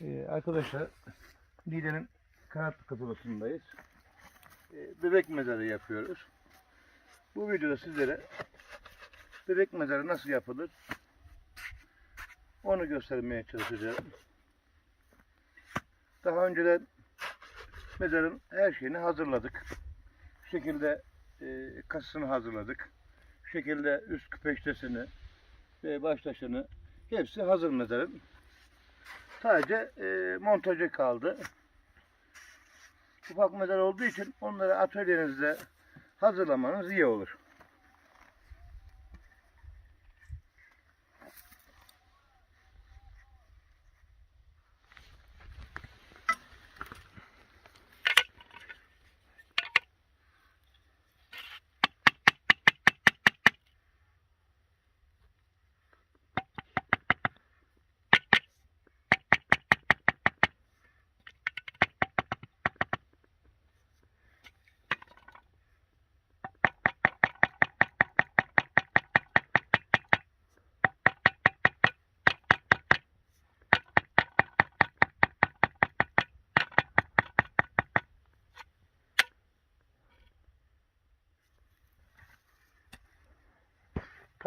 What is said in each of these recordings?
Ee, arkadaşlar Niğde'nin Kanatlı kasabasındayız. Ee, bebek mezarı yapıyoruz. Bu videoda sizlere bebek mezarı nasıl yapılır onu göstermeye çalışacağım. Daha önceden mezarın her şeyini hazırladık. Bu şekilde e, kasasını hazırladık. Şu şekilde üst küpeştesini ve baş hepsi hazır mezarın. Sadece e, montajı kaldı. Ufak mezar olduğu için onları atölyenizde hazırlamanız iyi olur.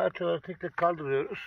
Parçaları tek tek kaldırıyoruz.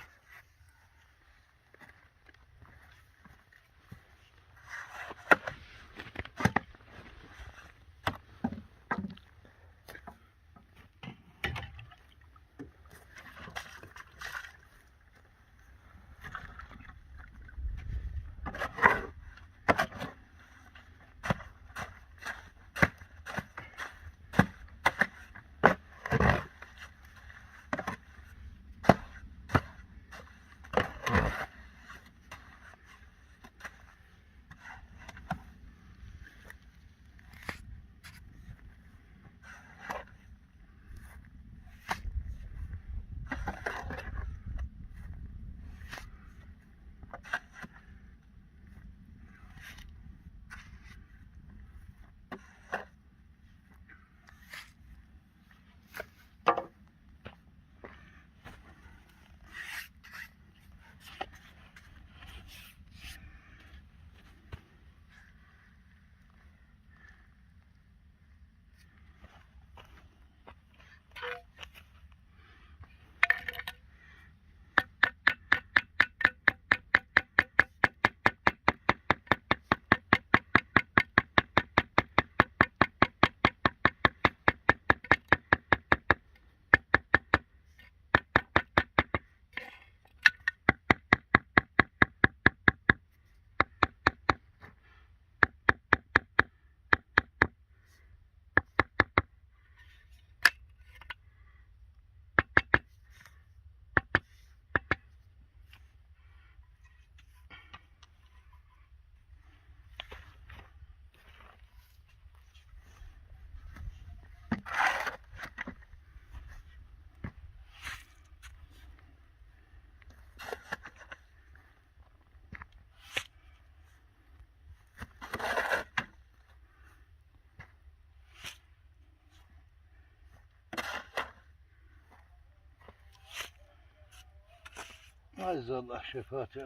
Aziz Allah şefaat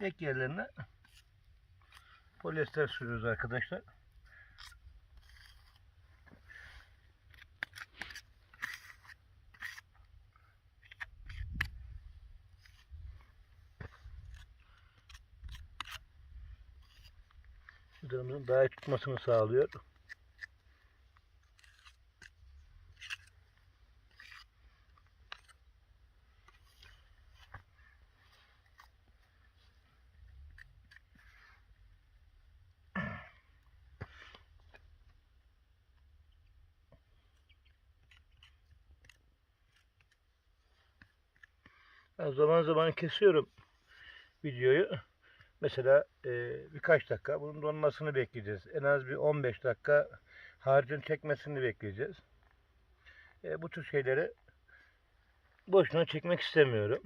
ek yerlerine polyester sürüyoruz arkadaşlar. Fidanın daha iyi tutmasını sağlıyor. Ben zaman zaman kesiyorum videoyu. Mesela e, birkaç dakika bunun donmasını bekleyeceğiz. En az bir 15 dakika harcın çekmesini bekleyeceğiz. E, bu tür şeyleri boşuna çekmek istemiyorum.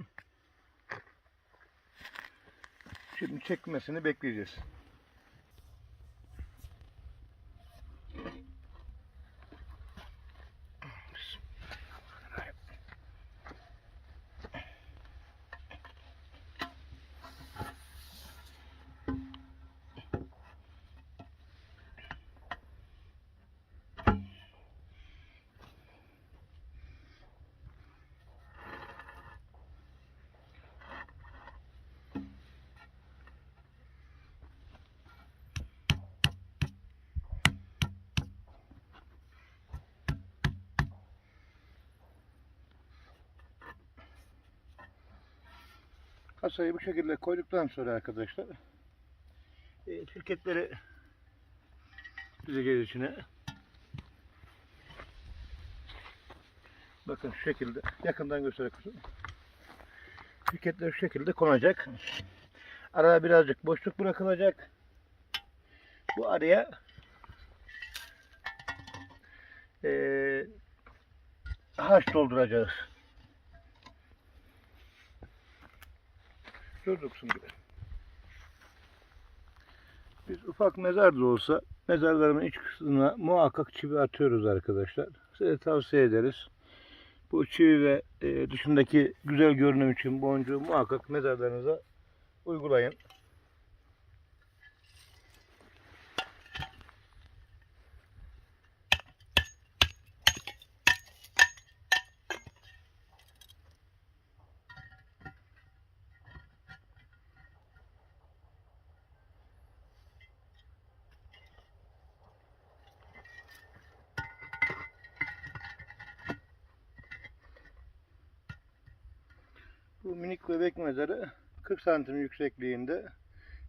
Şimdi çekmesini bekleyeceğiz. Kasayı bu şekilde koyduktan sonra arkadaşlar e, şirketleri dizeceğiz içine. Bakın şu şekilde yakından göstereyim. Şirketler şu şekilde konacak. Araya birazcık boşluk bırakılacak. Bu araya e, haş dolduracağız. Durdursun bile. Biz ufak mezar da olsa mezarlarımın iç kısmına muhakkak çivi atıyoruz arkadaşlar. Size tavsiye ederiz. Bu çivi ve e, dışındaki güzel görünüm için boncuğu muhakkak mezarlarınıza uygulayın. Bu minik bebek mezarı 40 santim yüksekliğinde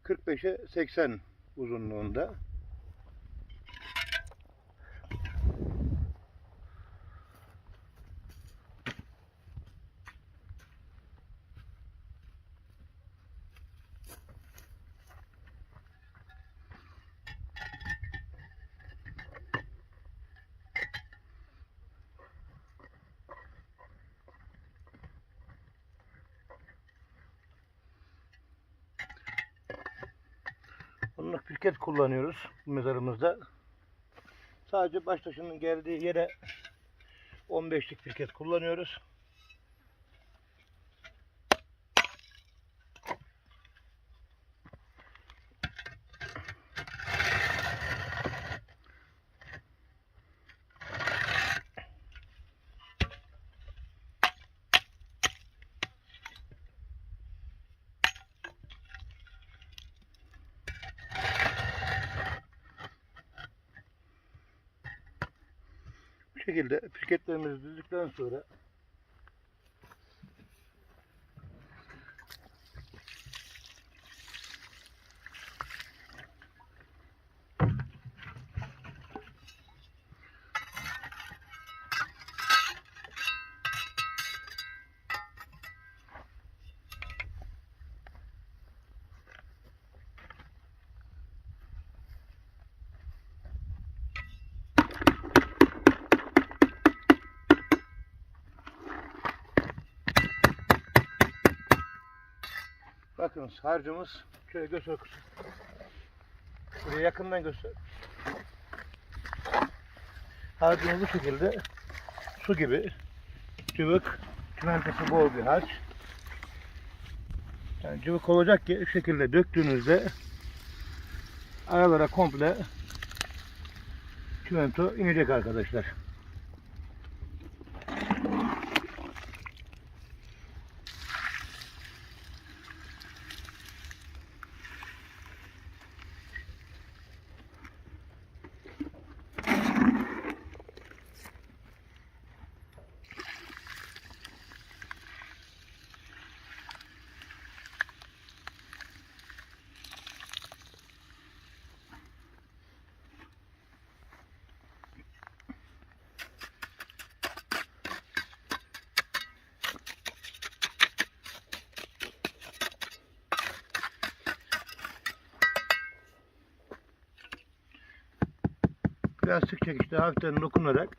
45'e 80 uzunluğunda. Pirket kullanıyoruz mezarımızda. Sadece baş taşının geldiği yere 15'lik pirket kullanıyoruz. Şekilde pirketlerimizi düzdükten sonra bakın harcımız şöyle göster. Buraya yakından göster. Harcımız bu şekilde su gibi cıvık çimentesi bol bir harç. Yani cıvık olacak ki şu şekilde döktüğünüzde aralara komple çimento inecek arkadaşlar. Plastik çekişte hafiften dokunarak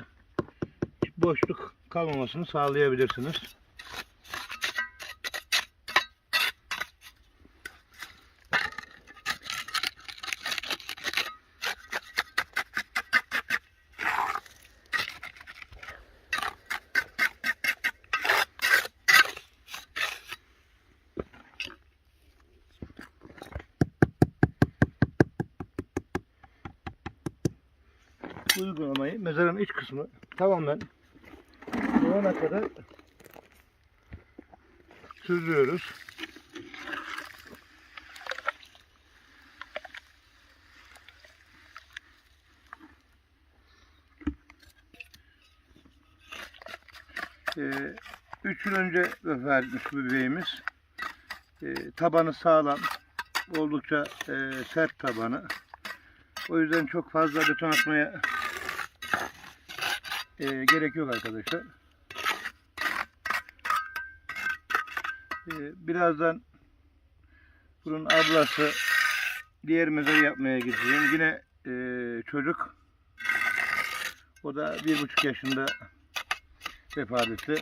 boşluk kalmamasını sağlayabilirsiniz. Uygulamayı mezarın iç kısmı tamamen dolana kadar sürdürüyoruz. Ee, üç yıl önce vefat etmiş bebeğimiz. Ee, tabanı sağlam, oldukça e, sert tabanı. O yüzden çok fazla beton atmaya e, gerek yok arkadaşlar. E, birazdan bunun ablası diğer mezarı yapmaya gideceğim. Yine e, çocuk o da bir buçuk yaşında vefat etti.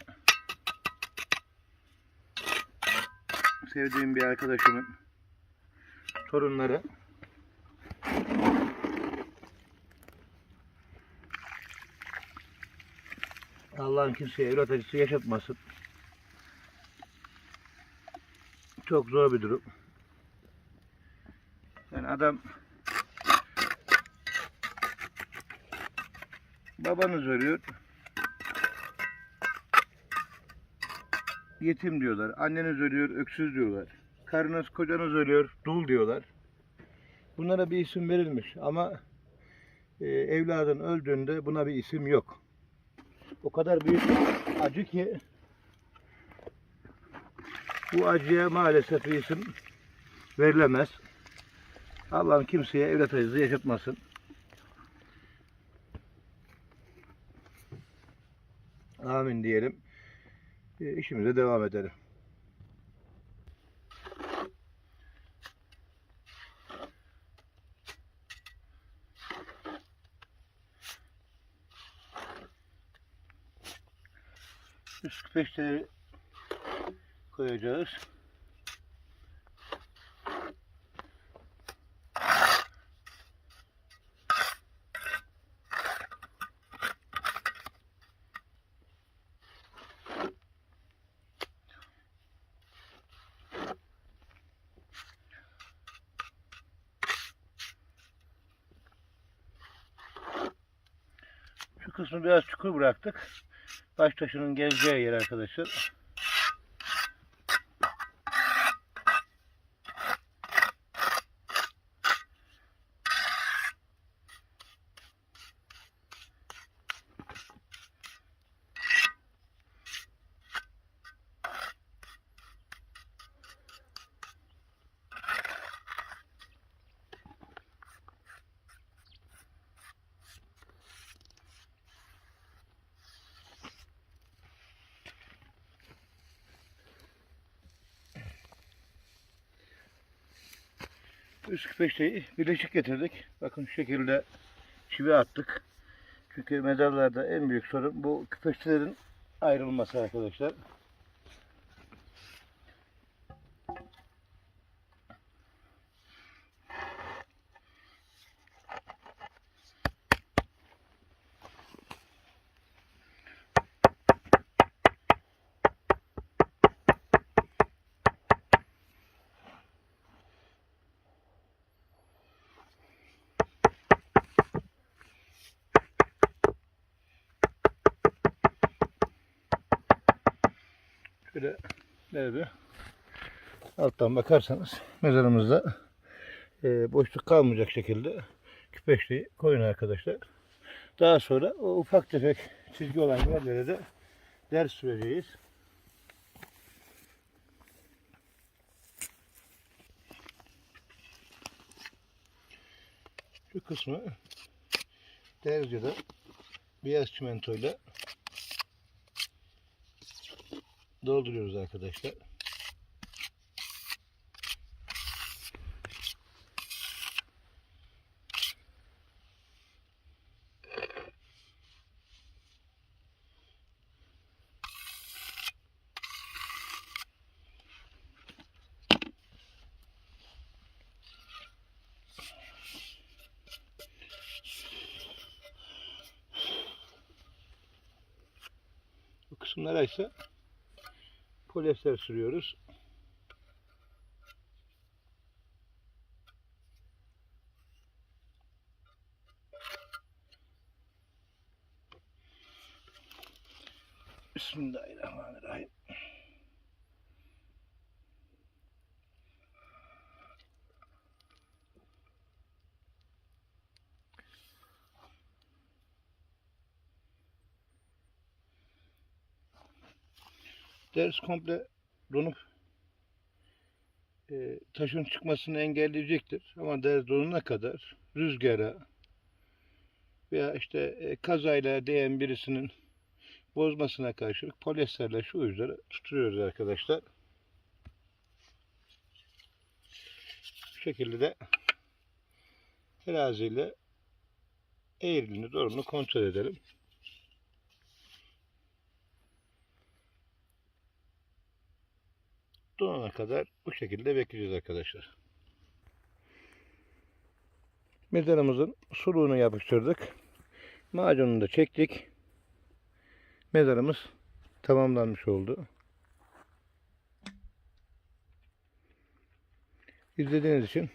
Sevdiğim bir arkadaşımın torunları. Allah'ın kimseye evlat acısı yaşatmasın. Çok zor bir durum. Yani adam babanız ölüyor. Yetim diyorlar. Anneniz ölüyor, öksüz diyorlar. Karınız, kocanız ölüyor, dul diyorlar. Bunlara bir isim verilmiş ama e, evladın öldüğünde buna bir isim yok o kadar büyük acı ki bu acıya maalesef isim verilemez. Allah'ım kimseye evlat acısı yaşatmasın. Amin diyelim. E, işimize devam edelim. Üst peşteleri koyacağız. Şu kısmı biraz çukur bıraktık. Baş taşının geleceği yer arkadaşlar. Üst küpeşteyi birleşik getirdik. Bakın şu şekilde çivi attık. Çünkü mezarlarda en büyük sorun bu küpeştelerin ayrılması arkadaşlar. Şöyle bir alttan bakarsanız mezarımızda e, boşluk kalmayacak şekilde küpeşteyi koyun arkadaşlar. Daha sonra o ufak tefek çizgi olan yerlere de ders süreceğiz. Şu kısmı da beyaz çimentoyla dolduruyoruz arkadaşlar. Kısımlara ise polyester sürüyoruz. Ders komple donup e, taşın çıkmasını engelleyecektir. Ama ders donuna kadar rüzgara veya işte e, kazayla değen birisinin bozmasına karşılık polyesterle şu uçları tutuyoruz arkadaşlar. Bu şekilde de teraziyle eğriliğini doğruluğunu kontrol edelim. Kadar bu şekilde bekleyeceğiz arkadaşlar. Mezarımızın suluğunu yapıştırdık. Macununu da çektik. Mezarımız tamamlanmış oldu. İzlediğiniz için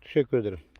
teşekkür ederim.